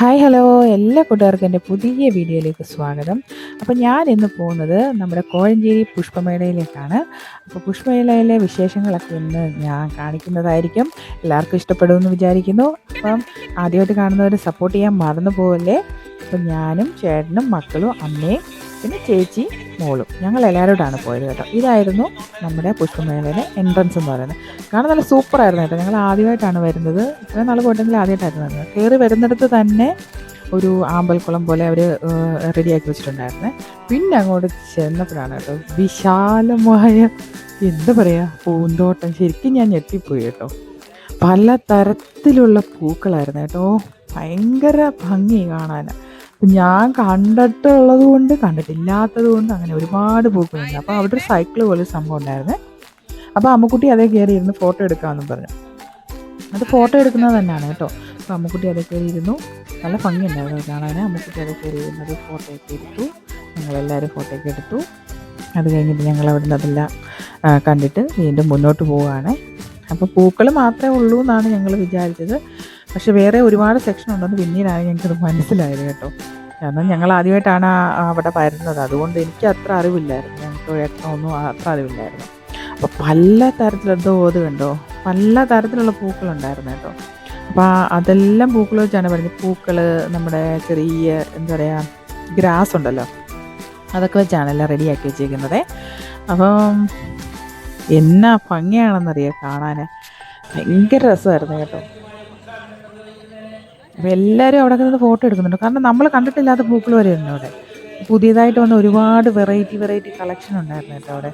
Hi hello എല്ലാ കൂട്ടുകാർക്കും എന്റെ പുതിയ വീഡിയോയിലേക്ക് സ്വാഗതം. അപ്പോൾ ഞാൻ ഇന്ന് പോകുന്നത് നമ്മുടെ കോഴഞ്ചേരി പുഷ്പമേളയിലേക്കാണ്. അപ്പോൾ പുഷ്പമേളയിലെ വിശേഷങ്ങളൊക്കെ ഇന്ന് ഞാൻ കാണിക്കുന്നതായിരിക്കും. എല്ലാവർക്കും ഇഷ്ടപ്പെടുമെന്ന് വിചാരിക്കുന്നു. അപ്പം ആദ്യമായിട്ട് കാണുന്നവർ സപ്പോർട്ട് ചെയ്യാൻ മറന്നു പോകല്ലേ അപ്പം ഞാനും ചേട്ടനും മക്കളും അമ്മയും പിന്നെ ചേച്ചി മോളും. ഞങ്ങൾ എല്ലാവരോടാണ് പോയത് കേട്ടോ. ഇതായിരുന്നു നമ്മുടെ പുഷ്പമേളയിലെ എൻട്രൻസ് എന്ന് പറയുന്നത്. കാരണം നല്ല സൂപ്പറായിരുന്നു കേട്ടോ. ഞങ്ങൾ ആദ്യമായിട്ടാണ് വരുന്നത്. ഇത്രയും നാൾ പോയിട്ടെങ്കിൽ ആദ്യമായിട്ടായിരുന്നു വരുന്നത്. കയറി വരുന്നിടത്ത് തന്നെ ഒരു ആമ്പൽക്കുളം പോലെ അവർ റെഡിയാക്കി വെച്ചിട്ടുണ്ടായിരുന്നേ. പിന്നെ അങ്ങോട്ട് ചെന്നപ്പോഴാണ് കേട്ടോ വിശാലമായ എന്താ പറയുക പൂന്തോട്ടം. ശരിക്കും ഞാൻ ഞെട്ടിപ്പോയി കേട്ടോ. പല തരത്തിലുള്ള പൂക്കളായിരുന്നു കേട്ടോ. ഭയങ്കര ഭംഗി കാണാൻ അപ്പം ഞാൻ കണ്ടിട്ടുള്ളത് കൊണ്ട് കണ്ടിട്ടില്ലാത്തത് കൊണ്ട് അങ്ങനെ ഒരുപാട് പൂക്കളുണ്ട്. അപ്പോൾ അവിടെ ഒരു സൈക്കിൾ പോലെ സംഭവം ഉണ്ടായിരുന്നു. അപ്പോൾ അമ്മക്കുട്ടി അതേ കയറി ഇരുന്ന് ഫോട്ടോ എടുക്കാമെന്നും പറഞ്ഞു. അത് ഫോട്ടോ എടുക്കുന്നത് തന്നെയാണ് കേട്ടോ. അപ്പോൾ അമ്മക്കുട്ടി അതേ കയറി ഇരുന്നു. നല്ല ഭംഗിയുണ്ടായിരുന്നു കാണാൻ അമ്മക്കുട്ടി അതേ കയറി ഇരുന്നത് ഫോട്ടോ ഒക്കെ എടുത്തു. ഞങ്ങളെല്ലാവരും ഫോട്ടോ ഒക്കെ എടുത്തു. അത് കഴിഞ്ഞിട്ട് ഞങ്ങൾ അവിടെ നിന്ന് അതെല്ലാം കണ്ടിട്ട് വീണ്ടും മുന്നോട്ട് പോവുകയാണ്. അപ്പോൾ പൂക്കൾ മാത്രമേ ഉള്ളൂ എന്നാണ് ഞങ്ങൾ വിചാരിച്ചത്. പക്ഷെ വേറെ ഒരുപാട് സെക്ഷൻ ഉണ്ടെന്ന് പിന്നീടാണ് ഞങ്ങൾക്കത് മനസ്സിലായത് കേട്ടോ. കാരണം ഞങ്ങൾ ആദ്യമായിട്ടാണ് അവിടെ വരുന്നത് അതുകൊണ്ട് എനിക്ക് അത്ര അറിവില്ലായിരുന്നു. ഞങ്ങൾക്ക് ഒന്നും അത്ര അറിവില്ലായിരുന്നു. അപ്പോൾ പല തരത്തിലെന്തോ ഓത് കണ്ടോ? പല തരത്തിലുള്ള പൂക്കളുണ്ടായിരുന്നു കേട്ടോ. അപ്പോൾ അതെല്ലാം പൂക്കൾ വെച്ചാണ് പറഞ്ഞത് പൂക്കൾ നമ്മുടെ ചെറിയ എന്താ പറയുക ഗ്രാസ് ഉണ്ടല്ലോ. അതൊക്കെ വെച്ചാണ് എല്ലാം റെഡിയാക്കി വെച്ചേക്കുന്നത്. അപ്പം എന്നാ ഭംഗിയാണെന്നറിയാം കാണാൻ ഭയങ്കര രസമായിരുന്നു കേട്ടോ. അപ്പോൾ എല്ലാവരും അവിടെ നിന്ന് ഫോട്ടോ എടുക്കുന്നുണ്ട്. കാരണം നമ്മൾ കണ്ടിട്ടില്ലാത്ത പൂക്കൾ വരെ ഉണ്ട് അവിടെ. പുതിയതായിട്ട് വന്ന ഒരുപാട് വെറൈറ്റി വെറൈറ്റി കളക്ഷൻ ഉണ്ടായിരുന്നു കേട്ടോ അവിടെ.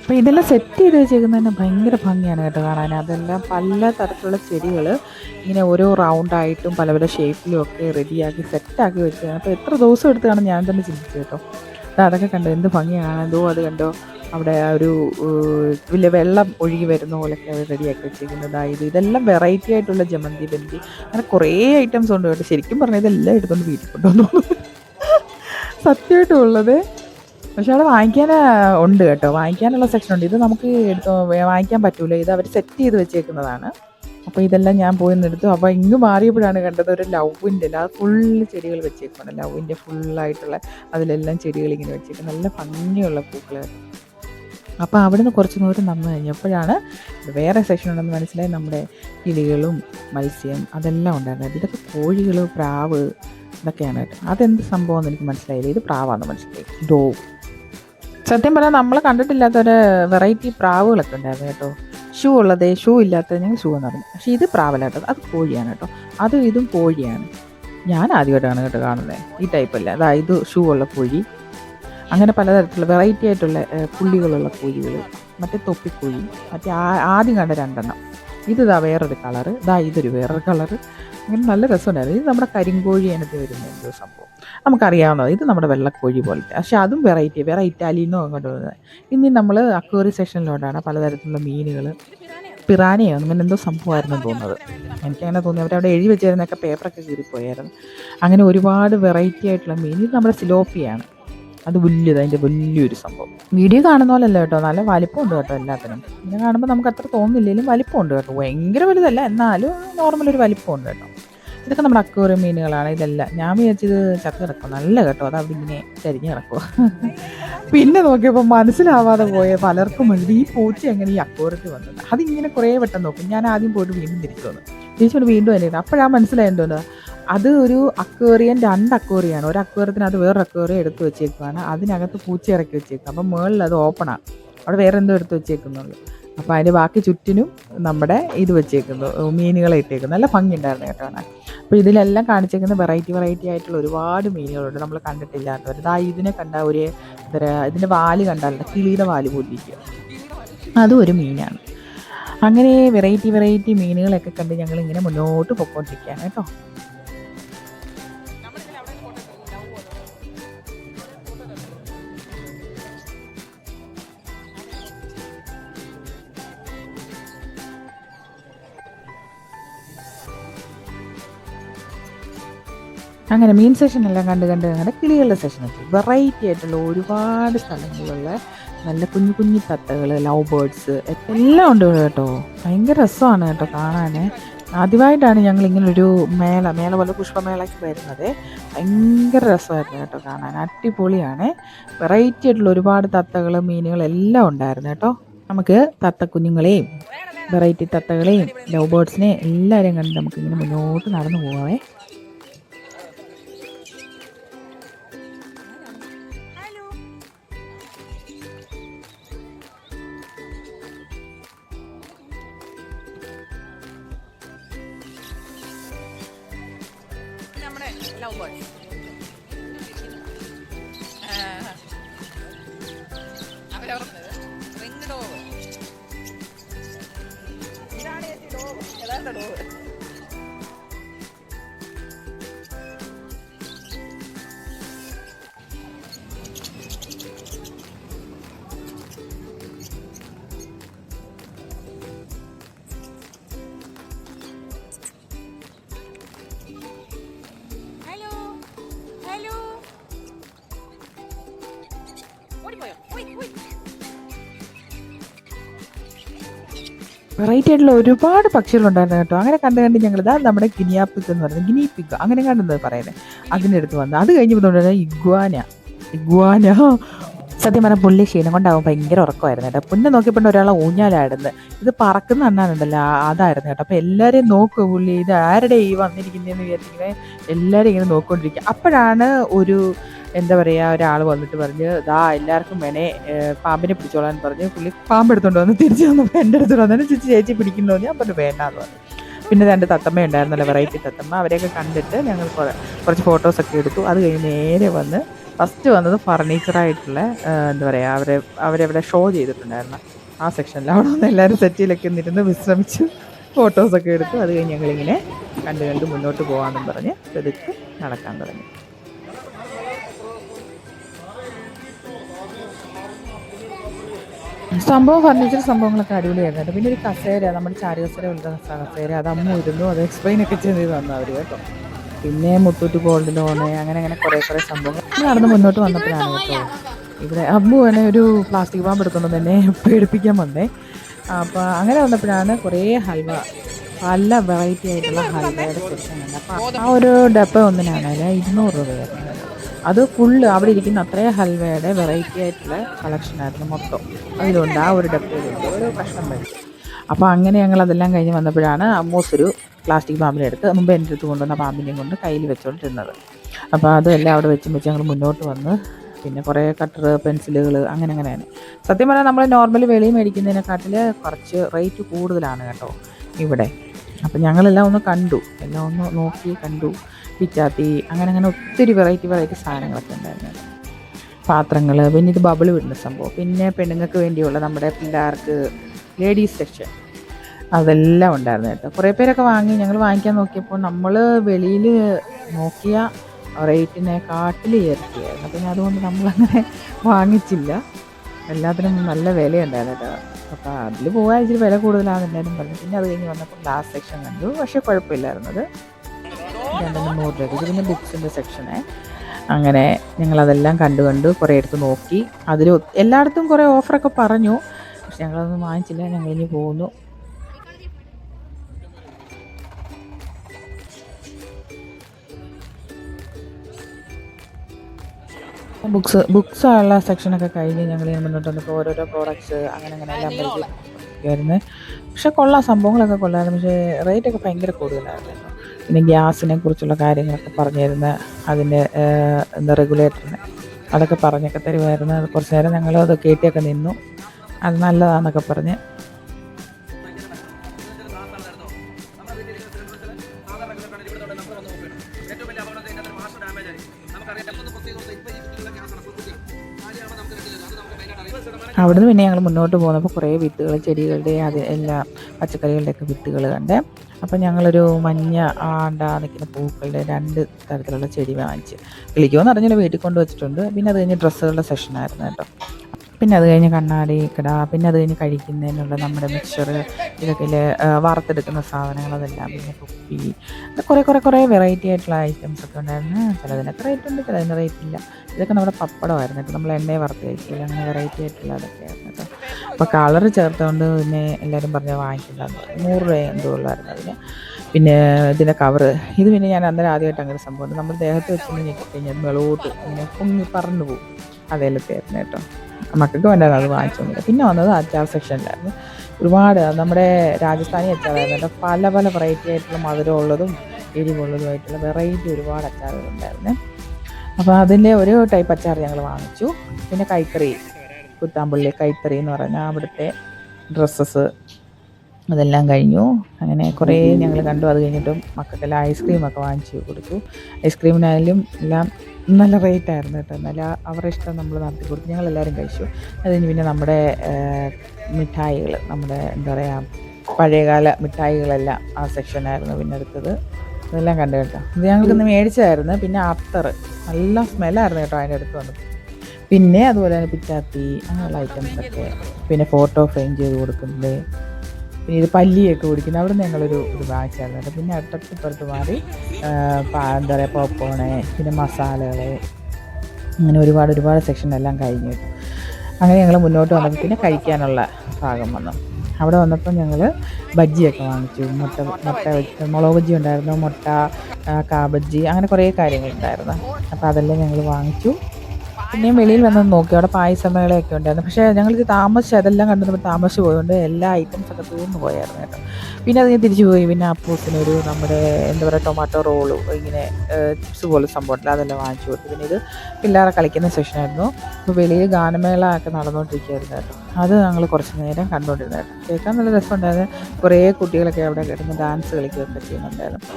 അപ്പോൾ ഇതെല്ലാം സെറ്റ് ചെയ്ത് വെച്ചേക്കുന്നത് തന്നെ ഭയങ്കര ഭംഗിയാണ് കേട്ടോ കാണാൻ. അതെല്ലാം പല തരത്തിലുള്ള ചെടികൾ ഇങ്ങനെ ഓരോ റൗണ്ടായിട്ടും പല പല ഷേപ്പിലും ഒക്കെ റെഡിയാക്കി സെറ്റാക്കി വെച്ചതാണ്. അപ്പോൾ എത്ര ദിവസം എടുത്താണ് ഞാൻ തന്നെ ചിന്തിച്ചു കേട്ടോ. അതൊക്കെ കണ്ടോ? എന്ത് ഭംഗിയാണ്? എന്തോ അത് കണ്ടോ? അവിടെ ഒരു വലിയ വെള്ളം ഒഴുകി വരുന്ന പോലെയൊക്കെ അവർ റെഡിയാക്കി വെച്ചിരിക്കുന്നത്. ഇത് ഇതെല്ലാം വെറൈറ്റി ആയിട്ടുള്ള ജമന്തി ബന്തി അങ്ങനെ കുറേ ഐറ്റംസ് ഉണ്ട് കേട്ടോ. ശരിക്കും പറഞ്ഞാൽ ഇതെല്ലാം എടുത്തുകൊണ്ട് വീട്ടിൽ കൊണ്ടുവന്നു. സത്യമായിട്ടും ഉള്ളത്. പക്ഷെ അവിടെ വാങ്ങിക്കാൻ ഉണ്ട് കേട്ടോ. വാങ്ങിക്കാനുള്ള സെക്ഷൻ ഉണ്ട്. ഇത് നമുക്ക് എടുത്തോ വാങ്ങിക്കാൻ പറ്റൂല. ഇത് അവർ സെറ്റ് ചെയ്ത് വെച്ചേക്കുന്നതാണ്. അപ്പോൾ ഇതെല്ലാം ഞാൻ പോയി നിന്നെടുത്തു അപ്പോൾ ഇങ്ങ് മാറിയപ്പോഴാണ് കണ്ടത് ഒരു ലവിന്റെ അത് ഫുള്ള് ചെടികൾ വെച്ചേക്കുവാണ്. ലവിന്റെ ഫുള്ളായിട്ടുള്ള അതിലെല്ലാം ചെടികൾ ഇങ്ങനെ വെച്ചേക്കും നല്ല ഭംഗിയുള്ള പൂക്കൾ അപ്പോൾ അവിടെ നിന്ന് കുറച്ച് ദൂരം നടന്നു കഴിഞ്ഞപ്പോഴാണ് വേറെ സെക്ഷൻ ഉണ്ടെന്ന് മനസ്സിലായി. നമ്മുടെ കിളികളും മത്സ്യം അതെല്ലാം ഉണ്ടായിരുന്നത്. ഇതൊക്കെ കോഴികൾ പ്രാവ് ഇതൊക്കെയാണ് കേട്ടോ. അതെന്ത് സംഭവം എന്ന് എനിക്ക് മനസ്സിലായില്ല. ഇത് പ്രാവാന്ന് മനസ്സിലായി. ഡോ. സത്യം പറഞ്ഞാൽ നമ്മൾ കണ്ടിട്ടില്ലാത്ത ഒരു വെറൈറ്റി പ്രാവുകളൊക്കെ ഉണ്ടായിരുന്നു കേട്ടോ. ഷൂ ഉള്ളത് ഷൂ ഇല്ലാത്തത് ഞങ്ങൾ ഷൂ എന്ന് പറഞ്ഞു. പക്ഷേ ഇത് പ്രാവലായിട്ട് അത് കോഴിയാണ് കേട്ടോ. അതും ഇതും കോഴിയാണ്. ഞാൻ ആദ്യമായിട്ടാണ് കേട്ടോ കാണുന്നത് ഈ ടൈപ്പല്ല അതാ ഇത് ഷൂ ഉള്ള കോഴി. അങ്ങനെ പലതരത്തിലുള്ള വെറൈറ്റി ആയിട്ടുള്ള പുള്ളികളുള്ള കോഴികൾ. മറ്റേ തൊപ്പിക്കോഴി. മറ്റേ ആദ്യം കണ്ട രണ്ടെണ്ണം. ഇത് ഇതാ വേറൊരു കളറ് ഇതാ ഇതൊരു വേറൊരു കളറ് അങ്ങനെ നല്ല രസമുണ്ടായിരുന്നു. ഇത് നമ്മുടെ കരിങ്കോഴി അതിനകത്ത് വരുന്ന എന്തോ സംഭവം. നമുക്കറിയാവുന്നത് ഇത് നമ്മുടെ വെള്ളക്കോഴി പോലത്തെ. പക്ഷേ അതും വെറൈറ്റി വേറെ ഇറ്റാലിയനോ അങ്ങോട്ട് വരുന്നത് ഇനി നമ്മൾ അക്വേറി സെക്ഷനിലോട്ടാണ് പലതരത്തിലുള്ള മീനുകൾ. പിറാനയോ അങ്ങനെ എന്തോ സംഭവമായിരുന്നു തോന്നുന്നത്. എനിക്കങ്ങനെ തോന്നി. അവരവിടെ എഴുതി വെച്ചിരുന്നൊക്കെ പേപ്പറൊക്കെ കീറിപ്പോയായിരുന്നു. അങ്ങനെ ഒരുപാട് വെറൈറ്റി ആയിട്ടുള്ള മീൻ. ഇത് നമ്മുടെ സിലോപ്പിയാണ്. അത് വലിയത് അതിന്റെ വലിയൊരു സംഭവം. വീഡിയോ കാണുന്ന പോലല്ല കേട്ടോ. നല്ല വലിപ്പമുണ്ട് കേട്ടോ എല്ലാത്തിനും. പിന്നെ കാണുമ്പോൾ നമുക്ക് അത്ര തോന്നില്ലെങ്കിലും വലിപ്പമുണ്ട് കേട്ടോ. ഭയങ്കര വലുതല്ല. എന്നാലും നോർമൽ ഒരു വലിപ്പമുണ്ട് കേട്ടോ. ഇതൊക്കെ നമ്മുടെ അക്വേറിയം മീനുകളാണ്. ഇതെല്ലാം. ഞാൻ വിചാരിച്ചത് ചത്ത് കിടക്കും. നല്ല കേട്ടോ. അത് അവിടെ ഇങ്ങനെ ചരിഞ്ഞ് കിടക്കുക പിന്നെ നോക്കിയപ്പോൾ മനസ്സിലാവാതെ പോയ പലർക്കും ഉണ്ട് ഈ പൂച്ച എങ്ങനെ ഈ അക്വേറിയത്തിൽ വന്നത്? അതിങ്ങനെ കുറേ വട്ടം നോക്കും. ഞാൻ ആദ്യം പോയിട്ട് വീണ്ടും തിരിച്ചു വന്നു. തിരിച്ചു വന്ന് വീണ്ടും തന്നെ അപ്പോഴാണ് മനസ്സിലായത് എന്തോന്ന്? അത് ഒരു അക്വേറിയൻ രണ്ട് അക്വേറിയാണ്. ഒരു അക്വേറിയത്തിനകത്ത് വേറൊരു അക്വേറിയം എടുത്ത് വെച്ചേക്കുവാണ്. അതിനകത്ത് പൂച്ച ഇറക്കി വെച്ചേക്കും. അപ്പം മുകളിൽ അത് ഓപ്പണാണ് അവിടെ വേറെ എന്തോ എടുത്ത് വെച്ചേക്കുന്നുള്ളൂ. അപ്പോൾ അതിന്റെ ബാക്കി ചുറ്റിനും നമ്മുടെ ഇത് വെച്ചേക്കുന്നു. മീനുകളെ ഇട്ടേക്കുന്നു. നല്ല ഭംഗിയുണ്ടായിരുന്നു കേട്ടോ അപ്പോൾ ഇതിലെല്ലാം കാണിച്ചേക്കുന്ന വെറൈറ്റി വെറൈറ്റി ആയിട്ടുള്ള ഒരുപാട് മീനുകളുണ്ട്. നമ്മൾ കണ്ടിട്ടില്ലാത്തവർ ഇതാ ഇതിനെ കണ്ട ഒരു എന്താ പറയുക ഇതിന്റെ വാൽ കണ്ടാലുണ്ട് കിളിയുടെ വാൽ പോലിരിക്കുക അതും ഒരു മീനാണ്. അങ്ങനെ വെറൈറ്റി വെറൈറ്റി മീനുകളൊക്കെ കണ്ട് ഞങ്ങൾ ഇങ്ങനെ മുന്നോട്ട് പൊക്കോണ്ടിരിക്കുകയാണ് കേട്ടോ. അങ്ങനെ മീൻ സെഷൻ എല്ലാം കണ്ട് കണ്ട് അങ്ങനെ കിളികളുടെ സെഷൻ എത്തി വെറൈറ്റി ആയിട്ടുള്ള ഒരുപാട് സ്ഥലങ്ങളിലുള്ള നല്ല കുഞ്ഞു കുഞ്ഞു തത്തകൾ ലവ് ബേർഡ്സ് എല്ലാം ഉണ്ട് കേട്ടോ. ഭയങ്കര രസമാണ് കേട്ടോ കാണാൻ ആദ്യമായിട്ടാണ് ഞങ്ങൾ ഇങ്ങനൊരു മേള മേള പോലെ പുഷ്പമേളയ്ക്ക് വരുന്നത്. ഭയങ്കര രസമായിരുന്നു കേട്ടോ കാണാൻ. അടിപൊളിയാണ്. വെറൈറ്റി ആയിട്ടുള്ള ഒരുപാട് തത്തകൾ മീനുകൾ എല്ലാം ഉണ്ടായിരുന്നു കേട്ടോ. നമുക്ക് തത്തക്കുഞ്ഞുങ്ങളെയും വെറൈറ്റി തത്തകളെയും ലവ് ബേർഡ്സിനെയും എല്ലാവരെയും കണ്ട് നമുക്കിങ്ങനെ മുന്നോട്ട് നടന്നു പോവാവേ. ലവ് ബേർഡ് അവരവർന്നത് റിങ് ഡോവ് ഇതാണ് ഡോവ് ഏതാണ്ട് ഡോവ് വെറൈറ്റി ആയിട്ടുള്ള ഒരുപാട് പക്ഷികളുണ്ടായിരുന്നു കേട്ടോ. അങ്ങനെ കണ്ടു കണ്ട് ഞങ്ങൾ ഇതാ നമ്മുടെ ഗിനിയാപ്പിക്ക് എന്ന് പറയുന്നത് ഗിനി പിഗ് അങ്ങനെ കണ്ടെന്ന് പറയുന്നത് അതിനടുത്ത് വന്ന് അത് കഴിഞ്ഞപ്പോൾ ഇഗ്വാന. ഇഗ്വാന. സത്യം പറഞ്ഞാൽ പുള്ളി ക്ഷീണം കൊണ്ടാവും ഭയങ്കര ഉറക്കമായിരുന്നു കേട്ടോ. പിന്നെ നോക്കിയപ്പോൾ ഒരാളെ ഊഞ്ഞാലായിരുന്നു ഇത് പറക്കുന്ന അണ്ണാനുണ്ടല്ലോ അതായിരുന്നു കേട്ടോ. അപ്പോൾ എല്ലാവരെയും നോക്കുക പുള്ളി ഇത് ആരുടെ ഈ വന്നിരിക്കുന്നതെന്ന് വിചാരിച്ചിങ്ങനെ എല്ലാവരും ഇങ്ങനെ നോക്കിക്കൊണ്ടിരിക്കുക അപ്പോഴാണ് ഒരു എന്താ പറയുക ഒരാൾ വന്നിട്ട് പറഞ്ഞ് ദാ എല്ലാവർക്കും വേണേ പാമ്പിനെ പിടിച്ചോളാൻ പറഞ്ഞ്. പുള്ളി പാമ്പ് എടുത്തുകൊണ്ട് വന്ന് തിരിച്ചു വന്നപ്പോൾ എന്റെ അടുത്ത് വന്നു ചേച്ചി ചേച്ചി പിടിക്കണോ ഞാൻ പറഞ്ഞു വേണ്ടാന്ന് പറഞ്ഞു. പിന്നെ രണ്ട് തത്തമ്മ ഉണ്ടായിരുന്നല്ലോ വെറൈറ്റി തത്തമ്മ. അവരെയൊക്കെ കണ്ടിട്ട് ഞങ്ങൾ കുറെ കുറച്ച് ഫോട്ടോസൊക്കെ എടുത്തു. അത് കഴിഞ്ഞ് നേരെ വന്ന് ഫസ്റ്റ് വന്നത് ഫർണിച്ചറായിട്ടുള്ള എന്താ പറയുക അവരെ അവരവിടെ ഷോ ചെയ്തിട്ടുണ്ടായിരുന്നു. ആ സെക്ഷനിൽ അവിടെ വന്ന് എല്ലാവരും സെറ്റിലൊക്കെ നിന്നിരുന്ന് വിശ്രമിച്ച് ഫോട്ടോസൊക്കെ എടുത്തു. അത് കഴിഞ്ഞ് ഞങ്ങളിങ്ങനെ കണ്ട് കണ്ട് മുന്നോട്ട് പോകാമെന്നും പറഞ്ഞ് എടുത്ത് നടക്കാൻ തുടങ്ങി. സംഭവം ഫർണിച്ചർ സംഭവങ്ങളൊക്കെ അടിപൊളിയായിരുന്നു കേട്ടോ. പിന്നെ ഒരു കസേര നമ്മുടെ ചാരി കസേര ഉള്ള കസേര. അത് അമ്മ ഇരുന്നു അത് എക്സ്പ്ലെയിൻ ഒക്കെ ചെയ്ത് തന്നു അവർ കേട്ടോ. പിന്നെ മുത്തൂറ്റ് ഗോൾഡ് ലോണ് അങ്ങനെ അങ്ങനെ കുറേ കുറേ സംഭവങ്ങൾ. നടന്ന് മുന്നോട്ട് വന്നപ്പോഴാണ് കേട്ടോ ഇവിടെ അമ്മു തന്നെ ഒരു പ്ലാസ്റ്റിക് പാമ്പ് എടുക്കുന്നത് തന്നെ പേടിപ്പിക്കാൻ വന്നേ. അപ്പോൾ അങ്ങനെ വന്നപ്പോഴാണ് കുറേ ഹൽവ പല വെറൈറ്റി ആയിട്ടുള്ള ഹൽവയുടെ സെക്ഷൻ ഉണ്ട്. അപ്പോൾ ആ ഒരു ഡപ്പ ഒന്നിനാണെങ്കിൽ ഇരുന്നൂറ് രൂപയായിരുന്നു അത് ഫുള്ള് അവിടെ ഇരിക്കുന്ന അത്രയും ഹൽവയുടെ വെറൈറ്റി ആയിട്ടുള്ള കളക്ഷനായിരുന്നു മൊത്തം. അതിലുണ്ട് ആ ഒരു ഡബ്ബയിലുണ്ട് ഓരോ കഷ്ണം വരും അപ്പോൾ അങ്ങനെ ഞങ്ങൾ അതെല്ലാം കഴിഞ്ഞ് വന്നപ്പോഴാണ് അമ്മൂസ് ഒരു പ്ലാസ്റ്റിക് പാമ്പിനെ എടുത്ത് മുമ്പ് എന്റെ അടുത്ത് കൊണ്ടുവന്ന പാമ്പിനെയും കൊണ്ട് കയ്യിൽ വെച്ചുകൊണ്ടിരുന്നത് അപ്പോൾ അതെല്ലാം അവിടെ വെച്ചും വെച്ച് ഞങ്ങൾ മുന്നോട്ട് വന്ന് പിന്നെ കുറേ കട്ടർ പെൻസിലുകൾ അങ്ങനെ അങ്ങനെയാണ്. സത്യം പറഞ്ഞാൽ നമ്മൾ നോർമലി വെളിയിൽ മേടിക്കുന്നതിനെക്കാട്ടിൽ കുറച്ച് റേറ്റ് കൂടുതലാണ് കേട്ടോ ഇവിടെ. അപ്പം ഞങ്ങളെല്ലാം ഒന്ന് കണ്ടു. എല്ലാം ഒന്ന് നോക്കി കണ്ടു. പിച്ചാത്തി അങ്ങനെ അങ്ങനെ ഒത്തിരി വെറൈറ്റി വെറൈറ്റി സാധനങ്ങളൊക്കെ ഉണ്ടായിരുന്നു. പാത്രങ്ങൾ പിന്നെ ഇത് ബബിൾ വിടുന്ന സംഭവം. പിന്നെ പെണ്ണുങ്ങൾക്ക് വേണ്ടിയുള്ള നമ്മുടെ പിള്ളേർക്ക് ലേഡീസ് സെക്ഷൻ അതെല്ലാം ഉണ്ടായിരുന്നു കേട്ടോ. കുറേ പേരൊക്കെ വാങ്ങി ഞങ്ങൾ വാങ്ങിക്കാൻ നോക്കിയപ്പോൾ നമ്മൾ വെളിയിൽ നോക്കിയ റേറ്റിനെ കാട്ടിൽ ഇരട്ടിയായിരുന്നു പിന്നെ അതുകൊണ്ട് നമ്മളങ്ങനെ വാങ്ങിച്ചില്ല. എല്ലാത്തിനും നല്ല വിലയുണ്ടായിരുന്നു കേട്ടോ. അപ്പോൾ അതിൽ പോകാൻ ഇച്ചിരി വില കൂടുതലാണെന്ന് പറഞ്ഞു പിന്നെ അത് കഴിഞ്ഞ് വന്നപ്പോൾ ലാസ്റ്റ് സെക്ഷൻ കണ്ടു. പക്ഷേ കുഴപ്പമില്ലായിരുന്നത് രണ്ടെണ്ണം നൂറ് രൂപ ഇത് പിന്നെ ബുക്സിന്റെ സെക്ഷനെ അങ്ങനെ ഞങ്ങളതെല്ലാം കണ്ടു കണ്ടു കുറേ എടുത്ത് നോക്കി. അതിൽ എല്ലായിടത്തും കുറേ ഓഫറൊക്കെ പറഞ്ഞു. പക്ഷെ ഞങ്ങളതൊന്നും വാങ്ങിച്ചില്ല. ഞങ്ങൾ ഇനി പോകുന്നു. ബുക്സ് ബുക്സ് ഉള്ള സെക്ഷനൊക്കെ കഴിഞ്ഞ് ഞങ്ങൾ ഇങ്ങനെ മുന്നോട്ട് വന്നപ്പോൾ ഓരോരോ പ്രോഡക്റ്റ്സ് അങ്ങനെ അങ്ങനെ എല്ലാം വരുന്നത് പക്ഷെ കൊള്ളാം. സംഭവങ്ങളൊക്കെ കൊള്ളാമായിരുന്നു പക്ഷേ റേറ്റൊക്കെ ഭയങ്കര കൂടുതലായിരുന്നു. പിന്നെ ഗ്യാസിനെ കുറിച്ചുള്ള കാര്യങ്ങളൊക്കെ പറഞ്ഞു തരുന്ന അതിന്റെ എന്താ റെഗുലേറ്ററിന് അതൊക്കെ പറഞ്ഞൊക്കെ തരുമായിരുന്നു. അത് കുറച്ച് നേരം ഞങ്ങൾ അത് കേട്ടിയൊക്കെ നിന്നു. അത് നല്ലതാണെന്നൊക്കെ പറഞ്ഞ് അവിടുന്ന് പിന്നെ ഞങ്ങൾ മുന്നോട്ട് പോകുന്നപ്പോൾ കുറേ വിത്തുകൾ ചെടികളുടെ അത് എല്ലാ പച്ചക്കറികളുടെയൊക്കെ വിത്തുകൾ കണ്ട് അപ്പം ഞങ്ങളൊരു മഞ്ഞ ആണ്ടാ നിൽക്കുന്ന പൂക്കളുടെ രണ്ട് തരത്തിലുള്ള ചെടി വാങ്ങിച്ച് കിളിക്കുമെന്ന് അറിഞ്ഞാൽ വീട്ടിൽ കൊണ്ട് വെച്ചിട്ടുണ്ട്. പിന്നെ അത് കഴിഞ്ഞ് ഡ്രസ്സുകളുടെ സെഷനായിരുന്നു കേട്ടോ. പിന്നെ അത് കഴിഞ്ഞ് കണ്ണാടി കട പിന്നെ അത് കഴിഞ്ഞ് കഴിക്കുന്നതിനുള്ള നമ്മുടെ മിക്സർ ഇതൊക്കെ വറുത്തെടുക്കുന്ന സാധനങ്ങൾ അതെല്ലാം പിന്നെ കുപ്പി കുറേ കുറേ കുറേ വെറൈറ്റി ആയിട്ടുള്ള ഐറ്റംസ് ഒക്കെ ഉണ്ടായിരുന്നു. ചിലതിനൊക്കെ റേറ്റ് ഉണ്ട് ചിലതിന് റേറ്റ് ഇല്ല. ഇതൊക്കെ നമ്മുടെ പപ്പടമായിരുന്നു. കേട്ടോ നമ്മൾ എണ്ണയെ വറുത്ത് കഴിക്കില്ല അങ്ങനെ വെറൈറ്റി ആയിട്ടുള്ള അതൊക്കെ ആയിരുന്നു കേട്ടോ. അപ്പോൾ കളർ ചേർത്തുകൊണ്ട് പിന്നെ എല്ലാവരും പറഞ്ഞ് വാങ്ങിക്കണ്ടെന്ന് നൂറ് രൂപ എന്തോ ഉള്ളായിരുന്നു അതിന്. പിന്നെ ഇതിന്റെ കവറ് ഇത് പിന്നെ ഞാൻ അന്നേരം ആദ്യമായിട്ട് അങ്ങനെ സംഭവം നമ്മൾ ദേഹത്ത് വെച്ചിട്ട് ഞെക്കി കഴിഞ്ഞാൽ വെളോട്ട് ഇങ്ങനെ പൊങ്ങി പറന്നു പോകും. അതേലത്തെ ആയിരുന്നു കേട്ടോ. മക്കൾക്ക് വേണ്ടത് അത് വാങ്ങിച്ചൊന്നുമില്ല പിന്നെ വന്നത് അച്ചാർ സെക്ഷനിലായിരുന്നു ഒരുപാട് നമ്മുടെ രാജസ്ഥാനി അച്ചാറായിരുന്നു പല പല വെറൈറ്റി ആയിട്ടുള്ള മധുരമുള്ളതും എരിവുള്ളതുമായിട്ടുള്ള വെറൈറ്റി ഒരുപാട് അച്ചാറുകളുണ്ടായിരുന്നു അപ്പോൾ അതിന്റെ ഒരു ടൈപ്പ് അച്ചാർ ഞങ്ങൾ വാങ്ങിച്ചു. പിന്നെ കൈക്കറി കുത്താമ്പള്ളി കൈത്തറി എന്ന് പറഞ്ഞാൽ അവിടുത്തെ ഡ്രസ്സസ് അതെല്ലാം കഴിഞ്ഞു. അങ്ങനെ കുറേ ഞങ്ങൾ കണ്ടു. അത് കഴിഞ്ഞിട്ടും മക്കൾക്കെല്ലാം ഐസ്ക്രീമൊക്കെ വാങ്ങിച്ചു കൊടുത്തു. ഐസ്ക്രീമിനായാലും എല്ലാം നല്ല റേറ്റ് ആയിരുന്നു കേട്ടോ നല്ല അവരുടെ ഇഷ്ടം നമ്മൾ നടത്തി കൊടുത്തു. ഞങ്ങളെല്ലാവരും കഴിച്ചു. അതിന് പിന്നെ നമ്മുടെ മിഠായികൾ നമ്മുടെ എന്താ പറയുക പഴയകാല മിഠായികളെല്ലാം ആ സെക്ഷനായിരുന്നു പിന്നെ അടുത്തത്. അതെല്ലാം കണ്ടു കേട്ടോ. ഇത് ഞങ്ങൾക്കിന്ന് മേടിച്ചായിരുന്നു പിന്നെ അത്തർ നല്ല സ്മെല്ലായിരുന്നു കേട്ടോ അതിന്റെ അടുത്ത് വന്നത്. പിന്നെ അതുപോലെ തന്നെ പിച്ചാത്തി അങ്ങനെയുള്ള ഐറ്റംസൊക്കെ പിന്നെ ഫോട്ടോ ഫ്രെയിം ചെയ്ത് കൊടുക്കുന്നത് പിന്നെ ഇത് പല്ലിയൊക്കെ കുടിക്കുന്നത് അവിടെ ഞങ്ങളൊരു ഇത് വാങ്ങിച്ചായിരുന്നു കേട്ടോ. പിന്നെ അടുത്തപ്പുറത്ത് മാറി എന്താ പറയുക പോപ്കോണ് പിന്നെ മസാലകൾ അങ്ങനെ ഒരുപാട് ഒരുപാട് സെക്ഷനെല്ലാം കഴിഞ്ഞു. അങ്ങനെ ഞങ്ങൾ മുന്നോട്ട് വന്നപ്പോൾ പിന്നെ കഴിക്കാനുള്ള ഭാഗം വന്നു. അവിടെ വന്നപ്പോൾ ഞങ്ങൾ ബജ്ജിയൊക്കെ വാങ്ങിച്ചു. മുട്ട മുട്ട മുളക് ബജ്ജി ഉണ്ടായിരുന്നു മുട്ട കാബജ്ജി അങ്ങനെ കുറേ കാര്യങ്ങളുണ്ടായിരുന്നു. അപ്പോൾ അതെല്ലാം ഞങ്ങൾ വാങ്ങിച്ചു. പിന്നെയും വെളിയിൽ വന്ന് നോക്കി. അവിടെ പായസമേളയൊക്കെ ഉണ്ടായിരുന്നു. പക്ഷേ ഞങ്ങളിത് താമസിച്ച് അതെല്ലാം കണ്ടപ്പോൾ താമസിച്ച് പോയതുകൊണ്ട് എല്ലാ ഐറ്റംസ് ഒക്കെ തീർന്നു പോയായിരുന്നു കേട്ടോ. പിന്നെ അതിങ്ങനെ തിരിച്ചു പോയി. പിന്നെ അപ്പൂസിനൊരു നമ്മുടെ എന്താ പറയുക ടൊമാറ്റോ റോൾ ഇങ്ങനെ ചിപ്സ് പോലെ സംഭവം ഉണ്ടല്ലോ അതെല്ലാം വാങ്ങിച്ചു കൊടുത്തു. പിന്നെ ഇത് പിള്ളേരെ കളിക്കുന്ന സെഷനായിരുന്നു അപ്പോൾ വെളിയിൽ ഗാനമേള ഒക്കെ നടന്നുകൊണ്ടിരിക്കുകയായിരുന്നു കേട്ടോ. അത് ഞങ്ങൾ കുറച്ച് നേരം കണ്ടുകൊണ്ടിരുന്നായിരുന്നു കേൾക്കാൻ നല്ല രസമുണ്ടായിരുന്നു. കുറേ കുട്ടികളൊക്കെ അവിടെ കിടന്ന് ഡാൻസ് കളിക്കുകയൊക്കെ ചെയ്യുന്നുണ്ടായിരുന്നു.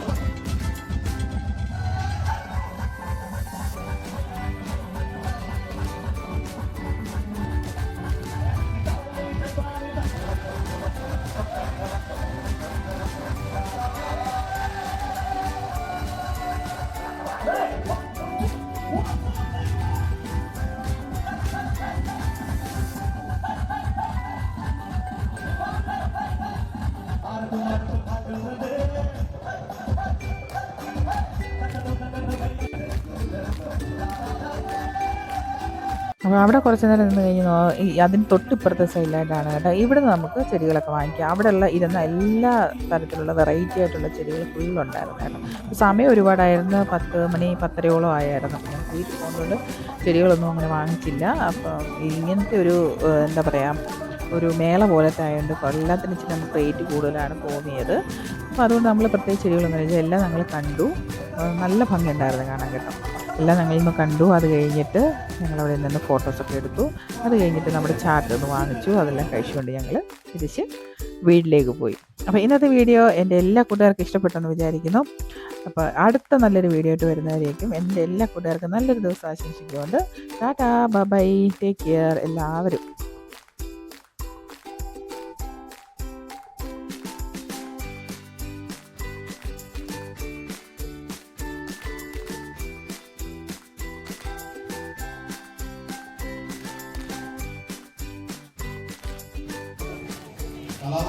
അപ്പോൾ അവിടെ കുറച്ച് നേരം നിന്ന് കഴിഞ്ഞ് ഈ അതിന് തൊട്ടിപ്പുറത്തെ സൈഡിലായിട്ടാണ് കേട്ടോ. ഇവിടെ നമുക്ക് ചെടികളൊക്കെ വാങ്ങിക്കാം. അവിടെയുള്ള ഇരുന്ന എല്ലാ തരത്തിലുള്ള വെറൈറ്റി ആയിട്ടുള്ള ചെടികൾ ഫുള്ളുണ്ടായിരുന്നു കേട്ടോ. സമയം ഒരുപാടായിരുന്നു. പത്ത് മണി പത്തരയോളം ആയായിരുന്നു. ഞാൻ വീട്ടിൽ പോകുന്നതുകൊണ്ട് ചെടികളൊന്നും അങ്ങനെ വാങ്ങിച്ചില്ല. അപ്പോൾ ഇങ്ങനത്തെ ഒരു എന്താ പറയുക ഒരു മേള പോലത്തെ ആയതുകൊണ്ട് എല്ലാത്തിനും ഇച്ചിരി നമുക്ക് റേറ്റ് കൂടുതലാണ് തോന്നിയത്. അപ്പോൾ അതുകൊണ്ട് നമ്മൾ പ്രത്യേകിച്ച് ചെടികളൊന്നും വെച്ചാൽ എല്ലാം ഞങ്ങൾ കണ്ടു. നല്ല നല്ല ഭംഗിയുണ്ടായിരുന്നു കാണാൻ കേട്ടോ. എല്ലാം ഞങ്ങളിന്ന് കണ്ടു. അത് കഴിഞ്ഞിട്ട് ഞങ്ങൾ അവിടെ നിന്ന് ഫോട്ടോസൊക്കെ എടുത്തു. അത് കഴിഞ്ഞിട്ട് നമ്മുടെ ചാർട്ട് ഒന്ന് വാങ്ങിച്ചു. അതെല്ലാം കഴിച്ചുകൊണ്ട് ഞങ്ങൾ തിരിച്ച് വീട്ടിലേക്ക് പോയി. അപ്പോൾ ഇന്നത്തെ വീഡിയോ എന്റെ എല്ലാ കൂട്ടുകാർക്കും ഇഷ്ടപ്പെട്ടെന്ന് വിചാരിക്കുന്നു. അപ്പോൾ അടുത്ത നല്ലൊരു വീഡിയോ ആയിട്ട് വരുന്നവരേക്കും എന്റെ എല്ലാ കൂട്ടുകാർക്കും നല്ലൊരു ദിവസം ആശംസിച്ചുകൊണ്ട് ടാറ്റാ ബൈ ടേക്ക് കെയർ എല്ലാവരും. แต่เรา